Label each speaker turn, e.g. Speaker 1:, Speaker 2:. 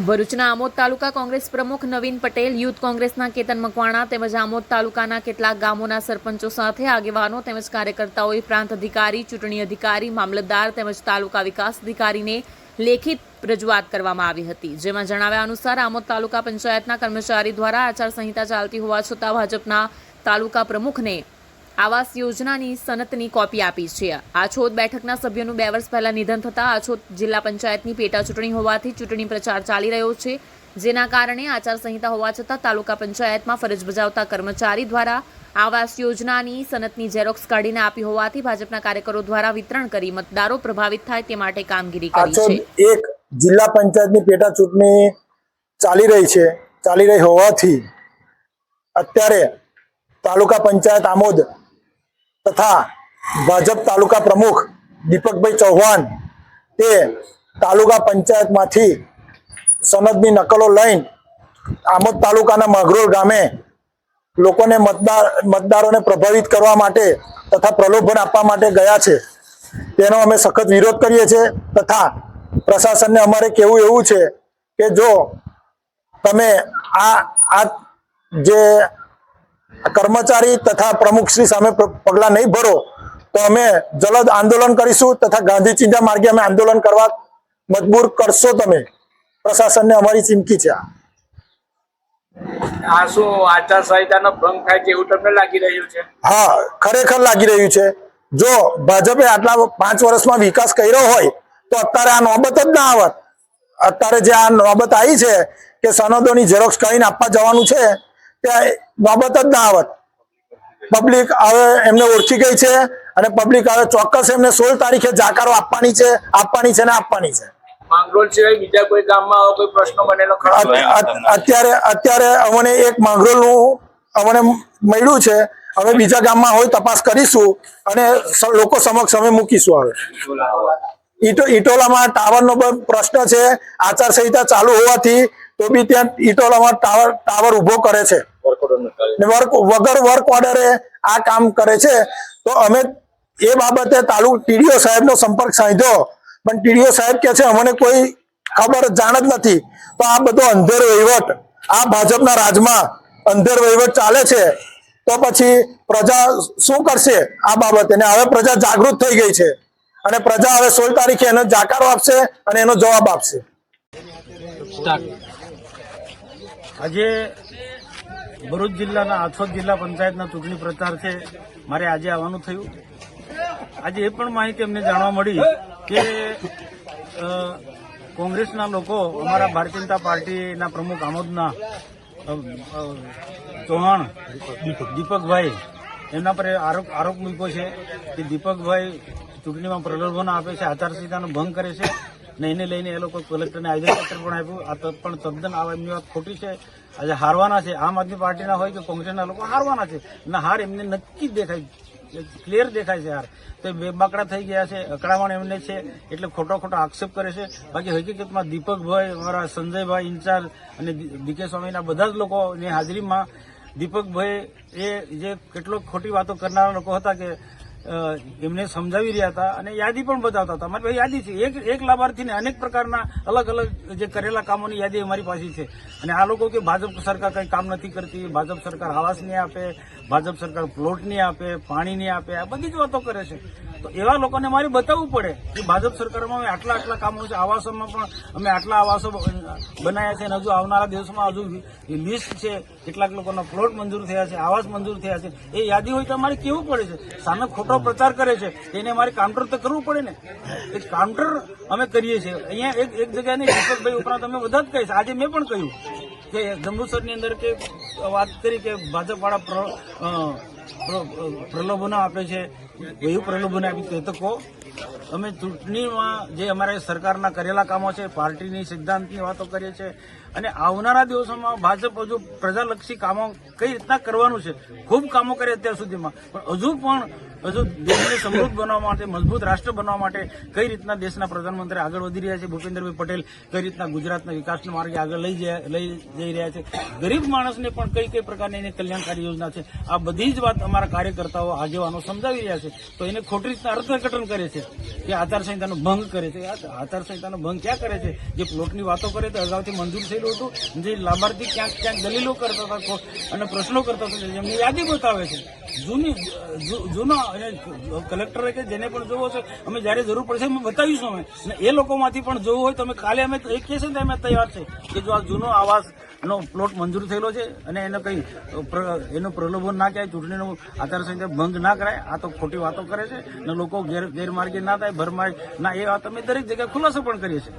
Speaker 1: ભરૂચના આમોદ તાલુકા કોંગ્રેસ પ્રમુખ નવીન પટેલ, યુથ કોંગ્રેસના કેતન મકવાણા તેમજ આમોદ તાલુકાના કેટલાક ગામોના સરપંચો સાથે આગેવાનો તેમજ કાર્યકર્તાઓએ પ્રાંત અધિકારી, ચૂંટણી અધિકારી, મામલતદાર તેમજ તાલુકા વિકાસ અધિકારીને લેખિત રજૂઆત કરવામાં આવી હતી. જેમાં જણાવ્યા અનુસાર આમોદ તાલુકા પંચાયતના કર્મચારી દ્વારા આચારસંહિતા ચાલતી હોવા છતાં ભાજપના તાલુકા પ્રમુખને આવાસ યોજનાની સનતની કોપી આપી છે. આછોદ બેઠકના સભ્યોનું બે વર્ષ પહેલા નિધન થતાં આછોદ જિલ્લા પંચાયતની પેટા ચૂંટણી હોવાથી ચૂંટણી પ્રચાર ચાલી રહ્યો છે. જેના કારણે આચારસંહિતા હોવા છતાં તાલુકા પંચાયતમાં ફરજ બજાવતા કર્મચારી દ્વારા આવાસ યોજનાની સનતની ઝેરોક્સ કાઢીને આપી હોવાથી ભાજપના કાર્યકરો દ્વારા વિતરણ કરી મતદારો પ્રભાવિત થાય તે માટે કામગીરી કરી છે.
Speaker 2: એક જિલ્લા પંચાયતની પેટા ચૂંટણી ચાલી રહી છે. ચાલી રહી હોવાથી અત્યારે તાલુકા પંચાયત આમોદ તથા ભાજપ તાલુકા પ્રમુખ દીપકભાઈ ચૌહાણ તે તાલુકા પંચાયતમાંથી સનદની નકલો લઈને આમોદ તાલુકાના માગરોળ ગામે લોકોને મતદાર, મતદારોને પ્રભાવિત કરવા માટે તથા પ્રલોભન આપવા માટે ગયા છે. તેનો અમે સખત વિરોધ કરીએ છીએ તથા પ્રશાસનને અમારે કેવું એવું છે કે જો તમે આ આ જે કર્મચારી તથા પ્રમુખશ્રી સામે પગલાં નહીં ભરો તો અમે જલદ આંદોલન કરીશું તથા ગાંધી ચિંતા માર્ગે અમે આંદોલન કરવા મજબૂર કરશો તમે. પ્રશાસનને અમારી ચીમકી છે આ.
Speaker 3: શું આચારસંહિતાનો ભંગ થાય છે એવું તમને લાગી રહ્યું છે?
Speaker 2: હા ખરેખર લાગી રહ્યું છે. જો ભાજપે આટલા પાંચ વર્ષમાં વિકાસ કર્યો હોય તો અત્યારે આ નોબત જ ના આવત. અત્યારે જે આ નોબત આવી છે કે સનદોની ઝેરોક્ષ કરીને આપવા જવાનું છે ત્યાં નોબત જ ના આવત. પબ્લિક હવે એમને ઓળખી ગઈ છે અને પબ્લિક હવે ચોક્કસ એમને સોળ તારીખે જાકારો આપવાની છે આપવાની છે ને આપવાની છે. અત્યારે અત્યારે અમને એક માંગરોળનું અમને મળ્યું છે. હવે બીજા ગામમાં હોય તપાસ કરીશું અને લોકો સમક્ષ અમે મૂકીશું હવે. ઈટો ઈટોલામાં ટાવરનો પણ પ્રશ્ન છે. આચારસંહિતા ચાલુ હોવાથી તો બી ત્યાં ઇટોલામાં ટાવર ટાવર ઊભો કરે છે. વર્ક વગર વર્ક ઓર્ડરે આ કામ કરે છે. તો અમે એ બાબતે તાલુક ટીડીઓ સાહેબનો સંપર્ક સાધ્યો. પણ ટીડીઓ સાહેબ કે છે અમને કોઈ ખબર જાણ જ નથી. તો આ બધો અંધેર વહીવટ આ ભાજપના રાજમાં અંધેર વહીવટ ચાલે છે. તો પછી પ્રજા શું કરશે આ બાબતે? ને હવે પ્રજા જાગૃત થઈ ગઈ છે. અને પ્રજા હવે સોળ તારીખે એનો જાકારો આપશે અને એનો જવાબ આપશે.
Speaker 4: આજે ભરૂચ જિલ્લાના આથોદ જિલ્લા પંચાયતના ચૂંટણી પ્રચાર છે. મારે આજે આવવાનું થયું. આજે એ પણ માહિતી અમને જાણવા મળી કે કોંગ્રેસના લોકો અમારા ભારતીય જનતા પાર્ટીના પ્રમુખ આમોદના ચૌહાણ, દીપકભાઈ, એમના પર આરોપ આરોપ મૂક્યો છે કે દીપકભાઈ ચૂંટણીમાં પ્રલોભન આપે છે, આચારસંહિતાનો ભંગ કરે છે. ને એને લઈને એ લોકો કલેક્ટરને આવેદનપત્ર પણ આપ્યું. આ પણ તદ્દન આ એમની વાત ખોટી છે. આજે હારવાના છે. આમ આદમી પાર્ટીના હોય કે કોંગ્રેસના લોકો હારવાના છે. અને હાર એમને નક્કી દેખાય ક્લિયર દેખાય છે હાર. તો બે બાકડા થઈ ગયા છે. અકળામણ એમને છે. એટલે ખોટો ખોટો આક્ષેપ કરે છે. બાકી હકીકતમાં દીપકભાઈ અમારા સંજયભાઈ ઇન્ચાર્જ અને ડીકે સ્વામીના બધા જ લોકોની હાજરીમાં દીપકભાઈ એ જે કેટલો ખોટી વાતો કરનારા લોકો હતા કે એમને સમજાવી રહ્યા હતા અને યાદી પણ બતાવતા હતા. અમારી પાસે યાદી છે. એક એક લાભાર્થીને અનેક પ્રકારના અલગ અલગ જે કરેલા કામોની યાદી અમારી પાસે છે. અને આ લોકો કે ભાજપ સરકાર કંઈ કામ નથી કરતી, ભાજપ સરકાર આવાસ નહીં આપે, ભાજપ સરકાર પ્લોટ નહીં આપે પાણી નહીં આપે, આ બધી જ વાતો કરે છે. તો એવા લોકોને મારે બતાવવું પડે કે ભાજપ સરકારમાં અમે આટલા આટલા કામો છે. આવાસોમાં પણ અમે આટલા આવાસો બનાવ્યા છે અને હજુ આવનારા દિવસોમાં હજુ લિસ્ટ છે. કેટલાક લોકોના પ્લોટ મંજૂર થયા છે આવાસ મંજૂર થયા છે. એ યાદી હોય તો અમારે કેવું પડે છે? સામે ખોટો પ્રચાર કરે છે. એને અમારે કાઉન્ટર તો કરવું પડે ને? એ કાઉન્ટર અમે કરીએ છીએ. અહીંયા એક એક જગ્યાએ નહીં દીપકભાઈ ઉપરાંત અમે બધા જ કહીશ આજે મેં પણ કહ્યું કે જંબુસરની અંદર કે વાત કરી કે ભાજપવાળા પ્રલોભનો આપે છે. આપી તે તો કહો અમે ચૂંટણીમાં જે અમારે સરકારના કરેલા કામો છે, પાર્ટીની સિદ્ધાંતની વાતો કરીએ છીએ અને આવનારા દિવસોમાં ભાજપ હજુ પ્રજાલક્ષી કામો કઈ રીતના કરવાનું છે, ખૂબ કામો કરે અત્યાર સુધીમાં. પણ હજુ પણ, હજુ દેશને સમૃદ્ધ બનાવવા માટે, મજબૂત રાષ્ટ્ર બનાવવા માટે કઈ રીતના દેશના પ્રધાનમંત્રી આગળ વધી રહ્યા છે, ભૂપેન્દ્રભાઈ પટેલ કઈ રીતના ગુજરાતના વિકાસના માર્ગે આગળ લઈ લઈ જઈ રહ્યા છે. ગરીબ માણસને પણ કઈ કઈ પ્રકારની એની કલ્યાણકારી યોજના છે. આ બધી જ વાત અમારા કાર્યકર્તાઓ આગેવાનો સમજાવી રહ્યા છે. તો એને ખોટી રીતના અર્થઘટન કરે છે. કે આચારસંહિતાનો ભંગ કરે છે. આચારસંહિતાનો ભંગ ક્યાં કરે છે? જે પ્લોટની વાતો કરે તો અગાઉથી મંજૂર થયેલું હતું, જે લાભાર્થી ક્યાંક ક્યાંક દલીલો કરતા હતા અને પ્રશ્નો કરતા હતા જેમની યાદી બતાવે છે. જૂની જૂનો કલેક્ટરે કે જેને પણ જોવો છે, અમે જ્યારે જરૂર પડશે અમે બતાવીશું અમે. અને એ લોકોમાંથી પણ જોવું હોય તો અમે કાલે અમે એક કહેશે ને અમે તૈયાર છે કે જો આ જૂનો આવાસ નો પ્લોટ મંજૂર થયેલો છે અને એને કંઈ એનું પ્રલોભન ના કહેવાય, ચૂંટણીનો આચારસંહિતા ભંગ ના કરાય, આ તો ખોટી વાતો કરે છે અને લોકો ગેર, ગેરમાર્ગે ના થાય ભરમાર્ગ ના એ વાત અમે દરેક જગ્યાએ ખુલાસો પણ કરીએ છીએ